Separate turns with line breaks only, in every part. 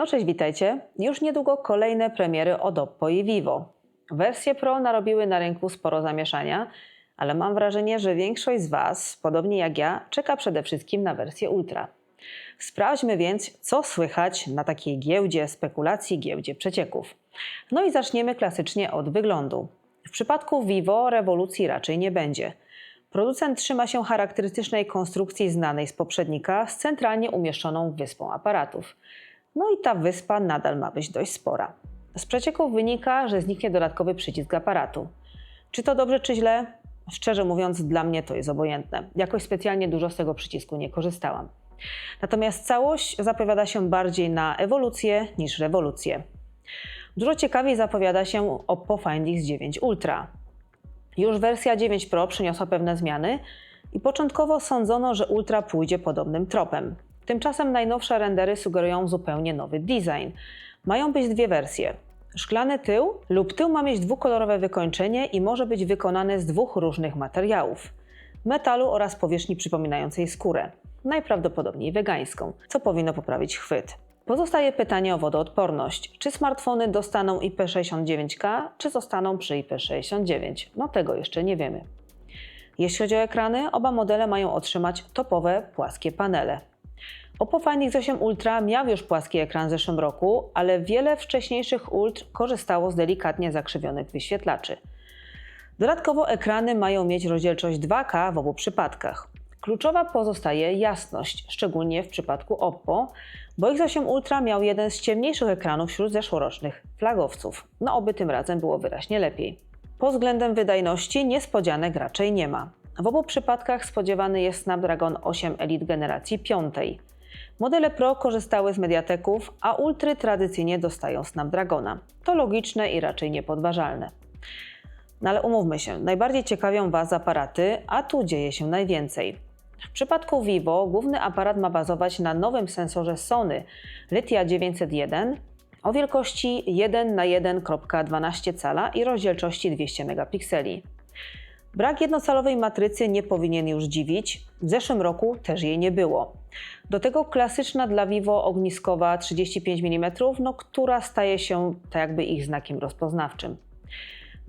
No cześć, witajcie. Już niedługo kolejne premiery od Oppo i Vivo. Wersje Pro narobiły na rynku sporo zamieszania, ale mam wrażenie, że większość z Was, podobnie jak ja, czeka przede wszystkim na wersję Ultra. Sprawdźmy więc, co słychać na takiej giełdzie spekulacji, giełdzie przecieków. No i zaczniemy klasycznie od wyglądu. W przypadku Vivo rewolucji raczej nie będzie. Producent trzyma się charakterystycznej konstrukcji znanej z poprzednika z centralnie umieszczoną wyspą aparatów. No i ta wyspa nadal ma być dość spora. Z przecieków wynika, że zniknie dodatkowy przycisk aparatu. Czy to dobrze, czy źle? Szczerze mówiąc, dla mnie to jest obojętne. Jakoś specjalnie dużo z tego przycisku nie korzystałam. Natomiast całość zapowiada się bardziej na ewolucję niż rewolucję. Dużo ciekawiej zapowiada się Oppo Find X9 Ultra. Już wersja 9 Pro przyniosła pewne zmiany i początkowo sądzono, że Ultra pójdzie podobnym tropem. Tymczasem najnowsze rendery sugerują zupełnie nowy design. Mają być dwie wersje. Szklany tył lub tył ma mieć dwukolorowe wykończenie i może być wykonany z dwóch różnych materiałów: metalu oraz powierzchni przypominającej skórę, najprawdopodobniej wegańską, co powinno poprawić chwyt. Pozostaje pytanie o wodoodporność. Czy smartfony dostaną IP69K, czy zostaną przy IP69? No tego jeszcze nie wiemy. Jeśli chodzi o ekrany, oba modele mają otrzymać topowe płaskie panele. Oppo Find X8 Ultra miał już płaski ekran w zeszłym roku, ale wiele wcześniejszych Ultr korzystało z delikatnie zakrzywionych wyświetlaczy. Dodatkowo ekrany mają mieć rozdzielczość 2K w obu przypadkach. Kluczowa pozostaje jasność, szczególnie w przypadku Oppo, bo X8 Ultra miał jeden z ciemniejszych ekranów wśród zeszłorocznych flagowców. No oby tym razem było wyraźnie lepiej. Pod względem wydajności niespodzianek raczej nie ma. W obu przypadkach spodziewany jest Snapdragon 8 Elite generacji 5. Modele Pro korzystały z Mediateków, a Ultry tradycyjnie dostają Snapdragona. To logiczne i raczej niepodważalne. No ale umówmy się, najbardziej ciekawią Was aparaty, a tu dzieje się najwięcej. W przypadku Vivo główny aparat ma bazować na nowym sensorze Sony Lithia 901 o wielkości 1 na 1,12 cala i rozdzielczości 200 megapikseli. Brak jednocalowej matrycy nie powinien już dziwić, w zeszłym roku też jej nie było. Do tego klasyczna dla Vivo ogniskowa 35 mm, no, która staje się tak jakby ich znakiem rozpoznawczym.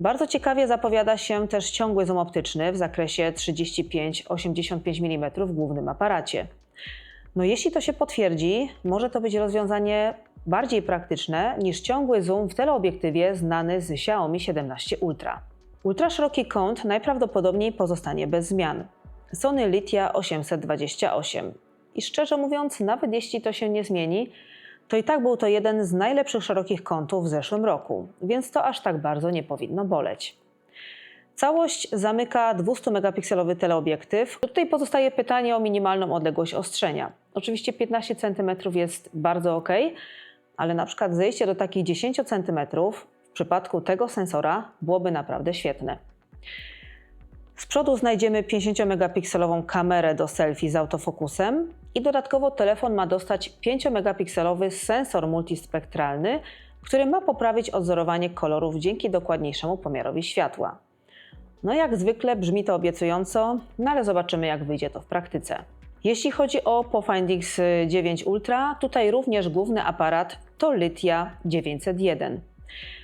Bardzo ciekawie zapowiada się też ciągły zoom optyczny w zakresie 35-85 mm w głównym aparacie. No jeśli to się potwierdzi, może to być rozwiązanie bardziej praktyczne niż ciągły zoom w teleobiektywie znany z Xiaomi 17 Ultra. Ultraszeroki kąt najprawdopodobniej pozostanie bez zmian. Sony Lithia 828. I szczerze mówiąc, nawet jeśli to się nie zmieni, to i tak był to jeden z najlepszych szerokich kątów w zeszłym roku, więc to aż tak bardzo nie powinno boleć. Całość zamyka 200-megapikselowy teleobiektyw. Tutaj pozostaje pytanie o minimalną odległość ostrzenia. Oczywiście 15 cm jest bardzo ok, ale na przykład zejście do takich 10 cm w przypadku tego sensora byłoby naprawdę świetne. Z przodu znajdziemy 50-megapikselową kamerę do selfie z autofokusem i dodatkowo telefon ma dostać 5-megapikselowy sensor multispektralny, który ma poprawić odzorowanie kolorów dzięki dokładniejszemu pomiarowi światła. No jak zwykle brzmi to obiecująco, no ale zobaczymy jak wyjdzie to w praktyce. Jeśli chodzi o Oppo Find X9 Ultra, tutaj również główny aparat to Lithia 901.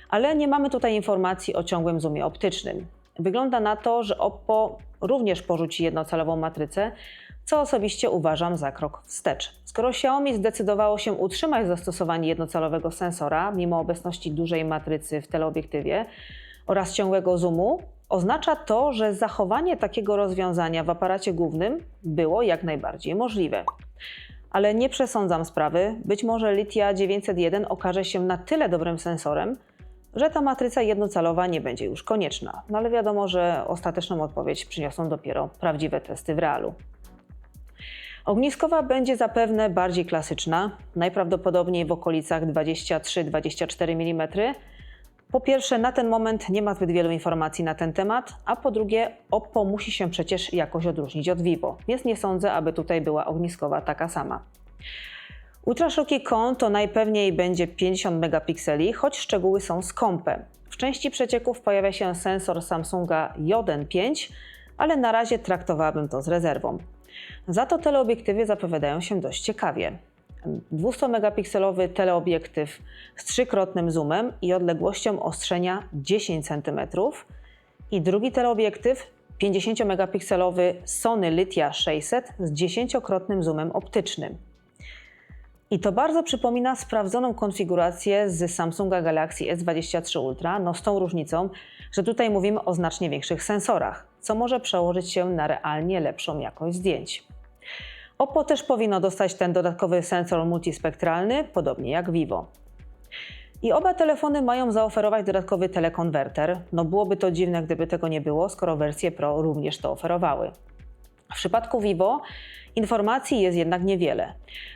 Ale nie mamy tutaj informacji o ciągłym zoomie optycznym. Wygląda na to, że Oppo również porzuci jednocalową matrycę, co osobiście uważam za krok wstecz. Skoro Xiaomi zdecydowało się utrzymać zastosowanie jednocalowego sensora, mimo obecności dużej matrycy w teleobiektywie oraz ciągłego zoomu, oznacza to, że zachowanie takiego rozwiązania w aparacie głównym było jak najbardziej możliwe. Ale nie przesądzam sprawy, być może Lithia 901 okaże się na tyle dobrym sensorem, że ta matryca jednocalowa nie będzie już konieczna. No ale wiadomo, że ostateczną odpowiedź przyniosą dopiero prawdziwe testy w realu. Ogniskowa będzie zapewne bardziej klasyczna, najprawdopodobniej w okolicach 23-24 mm. Po pierwsze, na ten moment nie ma zbyt wielu informacji na ten temat, a po drugie, Oppo musi się przecież jakoś odróżnić od Vivo, więc nie sądzę, aby tutaj była ogniskowa taka sama. Ultraszeroki kąt to najpewniej będzie 50 megapikseli, choć szczegóły są skąpe. W części przecieków pojawia się sensor Samsunga J5, ale na razie traktowałabym to z rezerwą. Za to teleobiektywy zapowiadają się dość ciekawie. 200-megapikselowy teleobiektyw z trzykrotnym zoomem i odległością ostrzenia 10 cm i drugi teleobiektyw 50-megapikselowy Sony Lithia 600 z 10-krotnym zoomem optycznym. I to bardzo przypomina sprawdzoną konfigurację z Samsunga Galaxy S23 Ultra, no z tą różnicą, że tutaj mówimy o znacznie większych sensorach, co może przełożyć się na realnie lepszą jakość zdjęć. Oppo też powinno dostać ten dodatkowy sensor multispektralny, podobnie jak Vivo. I oba telefony mają zaoferować dodatkowy telekonwerter. No byłoby to dziwne, gdyby tego nie było, skoro wersje Pro również to oferowały. W przypadku Vivo informacji jest jednak niewiele.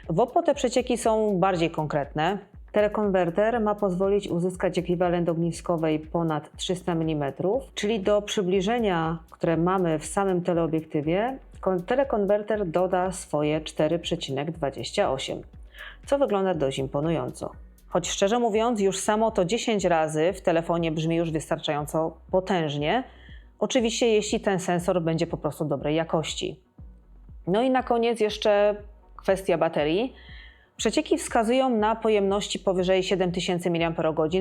W Oppo te przecieki są bardziej konkretne. Telekonwerter ma pozwolić uzyskać ekwiwalent ogniskowej ponad 300 mm, czyli do przybliżenia, które mamy w samym teleobiektywie, kon- telekonwerter doda swoje 4,28, co wygląda dość imponująco. Choć szczerze mówiąc, już samo to 10 razy w telefonie brzmi już wystarczająco potężnie. Oczywiście, jeśli ten sensor będzie po prostu dobrej jakości. No i na koniec jeszcze kwestia baterii. Przecieki wskazują na pojemności powyżej 7000 mAh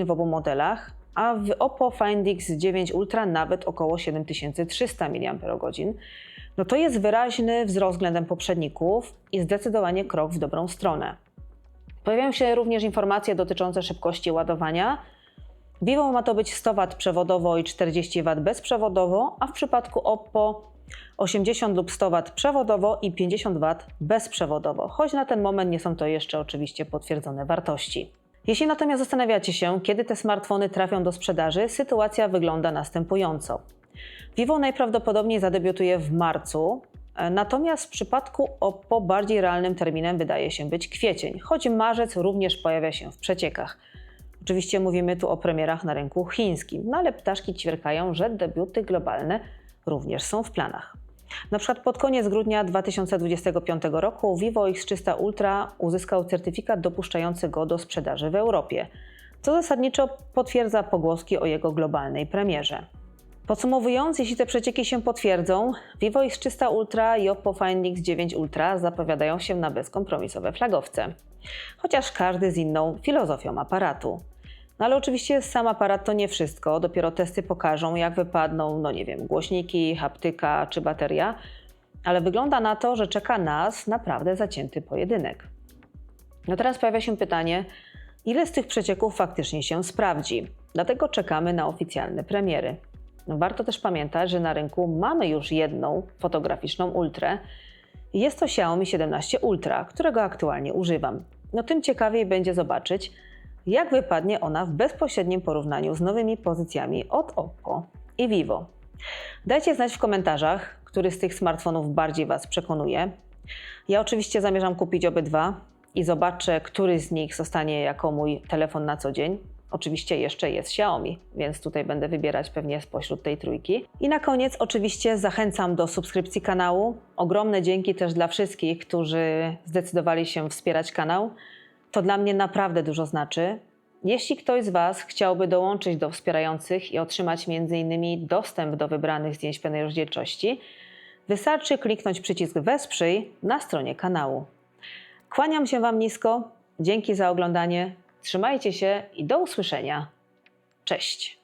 w obu modelach, a w Oppo Find X9 Ultra nawet około 7300 mAh. No to jest wyraźny wzrost względem poprzedników i zdecydowanie krok w dobrą stronę. Pojawiają się również informacje dotyczące szybkości ładowania. Vivo ma to być 100 W przewodowo i 40 W bezprzewodowo, a w przypadku Oppo 80 lub 100 W przewodowo i 50 W bezprzewodowo, choć na ten moment nie są to jeszcze oczywiście potwierdzone wartości. Jeśli natomiast zastanawiacie się, kiedy te smartfony trafią do sprzedaży, sytuacja wygląda następująco. Vivo najprawdopodobniej zadebiutuje w marcu, e, natomiast w przypadku Oppo bardziej realnym terminem wydaje się być kwiecień, choć marzec również pojawia się w przeciekach. Oczywiście mówimy tu o premierach na rynku chińskim, no ale ptaszki ćwierkają, że debiuty globalne również są w planach. Na przykład pod koniec grudnia 2025 roku Vivo X300 Ultra uzyskał certyfikat dopuszczający go do sprzedaży w Europie, co zasadniczo potwierdza pogłoski o jego globalnej premierze. Podsumowując, jeśli te przecieki się potwierdzą, Vivo X300 Ultra i Oppo Find X9 Ultra zapowiadają się na bezkompromisowe flagowce, chociaż każdy z inną filozofią aparatu. No ale oczywiście sam aparat to nie wszystko, dopiero testy pokażą, jak wypadną, no nie wiem, głośniki, haptyka czy bateria, ale wygląda na to, że czeka nas naprawdę zacięty pojedynek. No teraz pojawia się pytanie, ile z tych przecieków faktycznie się sprawdzi? Dlatego czekamy na oficjalne premiery. No warto też pamiętać, że na rynku mamy już jedną fotograficzną ultrę. Jest to Xiaomi 17 Ultra, którego aktualnie używam. No tym ciekawiej będzie zobaczyć, jak wypadnie ona w bezpośrednim porównaniu z nowymi pozycjami od Oppo i Vivo. Dajcie znać w komentarzach, który z tych smartfonów bardziej Was przekonuje. Ja oczywiście zamierzam kupić obydwa i zobaczę, który z nich zostanie jako mój telefon na co dzień. Oczywiście jeszcze jest Xiaomi, więc tutaj będę wybierać pewnie spośród tej trójki. I na koniec oczywiście zachęcam do subskrypcji kanału. Ogromne dzięki też dla wszystkich, którzy zdecydowali się wspierać kanał. To dla mnie naprawdę dużo znaczy. Jeśli ktoś z Was chciałby dołączyć do wspierających i otrzymać m.in. dostęp do wybranych zdjęć pełnej rozdzielczości, wystarczy kliknąć przycisk Wesprzyj na stronie kanału. Kłaniam się Wam nisko, dzięki za oglądanie, trzymajcie się i do usłyszenia. Cześć!